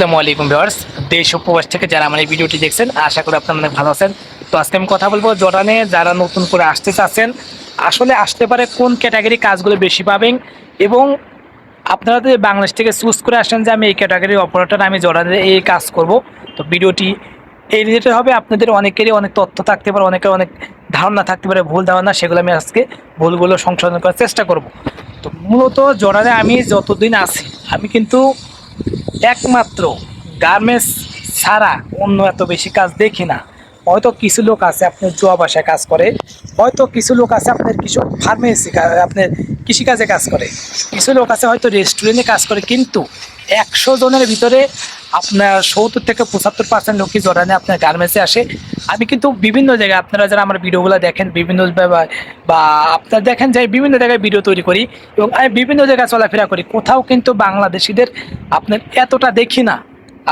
আসসালামু আলাইকুম ভিউয়ার্স। দেশ উপবাস থেকে যারা আমার এই ভিডিওটি দেখছেন, আশা করি আপনারা অনেক ভালো আছেন। তো আজকে আমি কথা বলব জর্ডানে, যারা নতুন করে আসতে চাচ্ছেন, আসলে আসতে পারে কোন ক্যাটাগরি কাজগুলো বেশি পাবেন এবং আপনারা যদি বাংলাদেশ থেকে চুজ করে আসেন যে আমি এই ক্যাটাগরির অপারেটর আমি জর্ডানে এই কাজ করব, তো ভিডিওটি এই রিলেটেড হবে। আপনাদের অনেকেরই অনেক তথ্য থাকতে পারে, অনেকের অনেক ধারণা থাকতে পারে, ভুল ধারণা, সেগুলো আমি আজকে ভুলগুলো সংশোধন করার চেষ্টা করব। তো মূলত জর্ডানে আমি যতদিন আছি, আমি কিন্তু একমাত্র গার্মেন্টস ছাড়া অন্য এত বেশি কাজ দেখি না। হয়তো কিছু লোক আছে আপনার জোয়া বাসায় কাজ করে, হয়তো কিছু লোক আছে আপনার কিছু ফার্মেসি আপনার কৃষিকাজে কাজ করে। কিছু লোক আছে হয়তো রেস্টুরেন্টে কাজ করে, কিন্তু একশো জনের ভিতরে আপনার সত্তর থেকে পঁচাত্তর পার্সেন্ট লোকই জড়ানে আপনার গার্মেন্টসে আসে। আমি কিন্তু বিভিন্ন জায়গায়, আপনারা যারা আমার ভিডিওগুলো দেখেন, বিভিন্ন বা আপনারা দেখেন যে বিভিন্ন জায়গায় ভিডিও তৈরি করি এবং আমি বিভিন্ন জায়গায় চলাফেরা করি। কোথাও কিন্তু বাংলাদেশিদের আপনার এতটা দেখি না।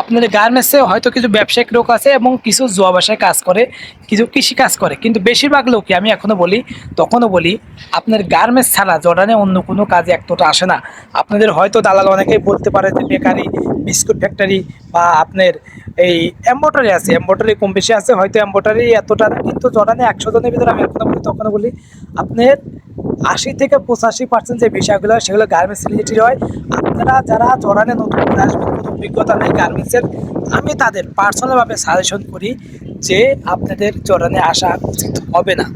আপনাদের গার্মেন্টসে হয়তো কিছু ব্যবসায়িক লোক আছে এবং কিছু জোয়া বাসায় কাজ করে, কিছু কৃষি কাজ করে। কিন্তু বেশিরভাগ লোকই, আমি এখনও বলি, তখনও বলি, আপনার গার্মেন্টস ছাড়া জর্ডানে অন্য কোনো কাজে এতটা আসে না। আপনাদের হয়তো দালাল অনেকেই বলতে পারে যে বেকারি, বিস্কুট ফ্যাক্টরি বা আপনার এই এম্বোটারি আছে। এম্বোটারি কম বেশি আছে, হয়তো এম্বোটারি এতটা কিন্তু জর্ডানে একশো জনের ভিতরে আমি এখনও বলি, তখনও বলি, আপনার আশি থেকে পঁচাশি পার্সেন্ট যে বিষয়গুলো হয় সেগুলো গার্মেন্টস রিলেটেড হয়। আপনারা যারা জড়ানে নতুন করে আসবেন, কোনো অভিজ্ঞতা নেই গার্মেন্টসের আমি তাদের পার্সোনালভাবে সাজেশন করি যে আপনাদের জড়ানে আসা উচিত হবে না।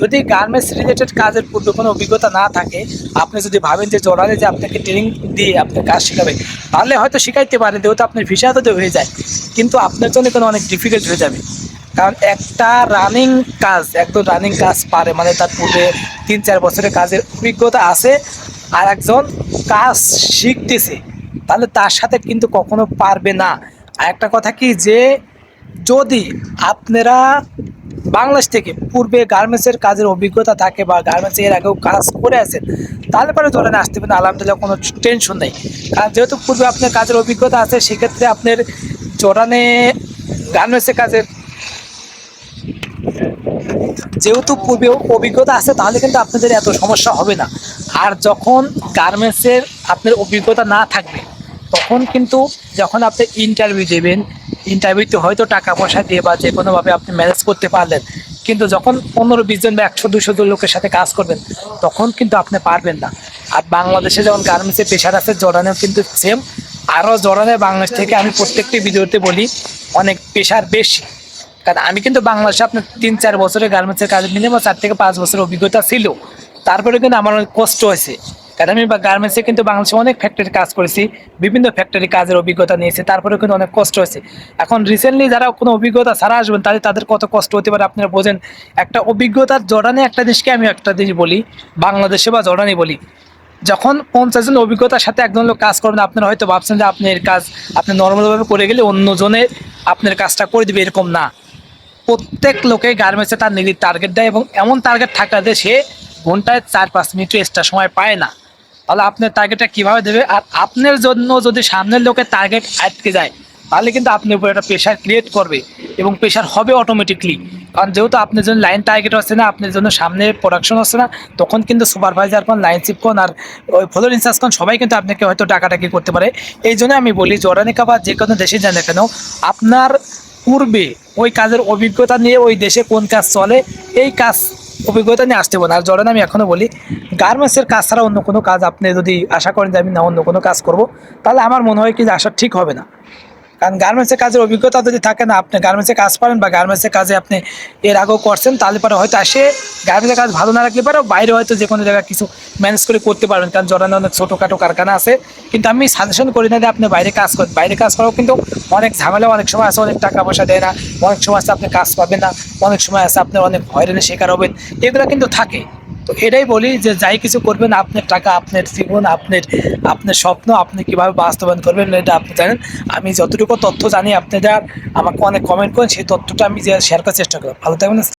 যদি গার্মেন্টস রিলেটেড কাজের পূর্বে কোনো অভিজ্ঞতা না থাকে, আপনি যদি ভাবেন যে জড়ানে যে আপনাকে ট্রেনিং দিয়ে আপনার কাজ শেখাবে, তাহলে হয়তো শিখাইতে পারে যেহেতু আপনার ভিসা তো হয়ে যায়, কিন্তু আপনার জন্য কোনো অনেক ডিফিকাল্ট হয়ে যাবে। কারণ একটা রানিং কাজ একদম রানিং কাজ পারে মানে তার পূর্বে তিন চার বছরের কাজের অভিজ্ঞতা আছে, আর একজন কাজ শিখতেছে, তাহলে তার সাথে কিন্তু কখনো পারবে না। আর একটা কথা কি যে, যদি আপনারা বাংলাদেশ থেকে পূর্বে গার্মেন্টসের কাজের অভিজ্ঞতা থাকে বা গার্মেন্টস এর আগেও কাজ করে আছেন, তাহলে পরে ধরে আসতে পারেন, আলহামদুলিল্লাহ কোনো টেনশন নেই। কারণ যেহেতু পূর্বে আপনার কাজের অভিজ্ঞতা আছে, সেক্ষেত্রে আপনার জোরানে গার্মেন্টসের কাজের যেহেতু পূর্বে অভিজ্ঞতা আছে, তাহলে কিন্তু আপনাদের এত সমস্যা হবে না। আর যখন গার্মেন্টসের আপনার অভিজ্ঞতা না থাকবে, তখন কিন্তু যখন আপনি ইন্টারভিউ দেবেন ইন্টারভিউতে হয়তো টাকা পয়সা দিয়ে বা যে কোনোভাবে আপনি ম্যানেজ করতে পারলেন, কিন্তু যখন পনেরো, বিশ জন বা একশো, দুশো জন লোকের সাথে কাজ করবেন, তখন কিন্তু আপনি পারবেন না। আর বাংলাদেশে যেমন গার্মেন্টসের পেশার আছে জড়ানেও কিন্তু সেম আরও জড়ানে বাংলাদেশ থেকে আমি প্রত্যেকটি ভিডিওতে বলি, অনেক পেশার বেশি। কারণ আমি কিন্তু বাংলাদেশে আপনার তিন, চার বছরের গার্মেন্টসের কাজ মিনিমাম চার থেকে পাঁচ বছরের অভিজ্ঞতা ছিল। তারপরে কিন্তু আমার অনেক কষ্ট হয়েছে। কারণ আমি গার্মেন্টসে কিন্তু বাংলাদেশে অনেক ফ্যাক্টরি কাজ করেছি, বিভিন্ন ফ্যাক্টরি কাজের অভিজ্ঞতা নিয়েছি তারপরে কিন্তু অনেক কষ্ট হয়েছে। এখন রিসেন্টলি যারা কোনো অভিজ্ঞতা ছাড়া আসবেন তাহলে তাদের কত কষ্ট হতে পারে আপনারা বোঝেন। একটা অভিজ্ঞতার জড়ানে একটা জিনিসকে আমি একটা জিনিস বলি, বাংলাদেশে বা জড়ানি বলি। যখন পঞ্চাশ জন অভিজ্ঞতার সাথে একজন লোক কাজ করবেন, আপনারা হয়তো ভাবছেন যে আপনি এর কাজ, আপনি নর্মালভাবে করে গেলে অন্যজনে আপনার কাজটা করে দেবে, এরকম না। প্রত্যেক লোকে গার্মেন্টসে তার নিজের টার্গেট দেয় এবং এমন টার্গেট থাকে যে সে ঘন্টায় চার পাঁচ মিনিট এক্সট্রা সময় পায় না। তাহলে আপনার টার্গেটটা কীভাবে দেবে? আর আপনার জন্য যদি সামনের লোকের টার্গেট আটকে যায়, তাহলে কিন্তু আপনার উপর একটা প্রেশার ক্রিয়েট করবে এবং প্রেশার হবে অটোমেটিকলি কারণ যেহেতু আপনার জন্য লাইন টার্গেট হচ্ছে না, আপনার জন্য সামনে প্রোডাকশন হচ্ছে না, তখন কিন্তু সুপারভাইজার কোন লাইন চিপ কোন আর ওই ফলোর ইনচার্জ কোন, সবাই কিন্তু আপনাকে হয়তো টাকাটাকি করতে পারে। এই জন্য আমি বলি, জরানিকা বা যে কোনো দেশে যান না কেন, আপনার পূর্বে ওই কাজের অভিজ্ঞতা নিয়ে ওই দেশে কোন কাজ চলে, এই কাজ অভিজ্ঞতা নিয়ে আসতে পারেন আর জরান আমি এখনও বলি গার্মেন্টসের কাজ ছাড়া অন্য কোনো কাজ আপনি যদি আশা করেন যে আমি না অন্য কোনো কাজ করব, তাহলে আমার মনে হয় কি যে আশা ঠিক হবে না। কারণ গার্মেন্টসের কাজের অভিজ্ঞতা যদি থাকে না, আপনি গার্মেন্টসে কাজ পারেন বা গার্মেন্টসের কাজে আপনি এর আগেও করছেন, তাহলে পরে হয়তো আসে গার্মেন্টসের কাজ ভালো না রাখলে পারে বাইরে হয়তো যে কোনো জায়গায় কিছু ম্যানেজ করে করতে পারবেন। কারণ জরানে অনেক ছোটোখাটো কারখানা আছে। কিন্তু আমি সাজেশন করি না যে আপনি বাইরে কাজ করেন। বাইরে কাজ করাও কিন্তু অনেক ঝামেলা, অনেক সময় আছে, অনেক টাকা পয়সা দেয় না, অনেক সময় আছে আপনি কাজ পাবেন না, অনেক সময় আছে আপনি অনেক হয়রানির শিকার হবেন। এগুলো কিন্তু থাকে। তো এটাই বলি যে যাই কিছু করবেন, আপনার টাকা, আপনার জীবন, আপনার আপনার স্বপ্ন, আপনি কীভাবে বাস্তবায়ন করবেন এটা আপনি জানেন। আমি যতটুকু তথ্য জানি আপনারা আমাকে অনেক কমেন্ট করেন, সেই তথ্যটা আমি যে শেয়ার করার চেষ্টা করব। ভালো থাকবেন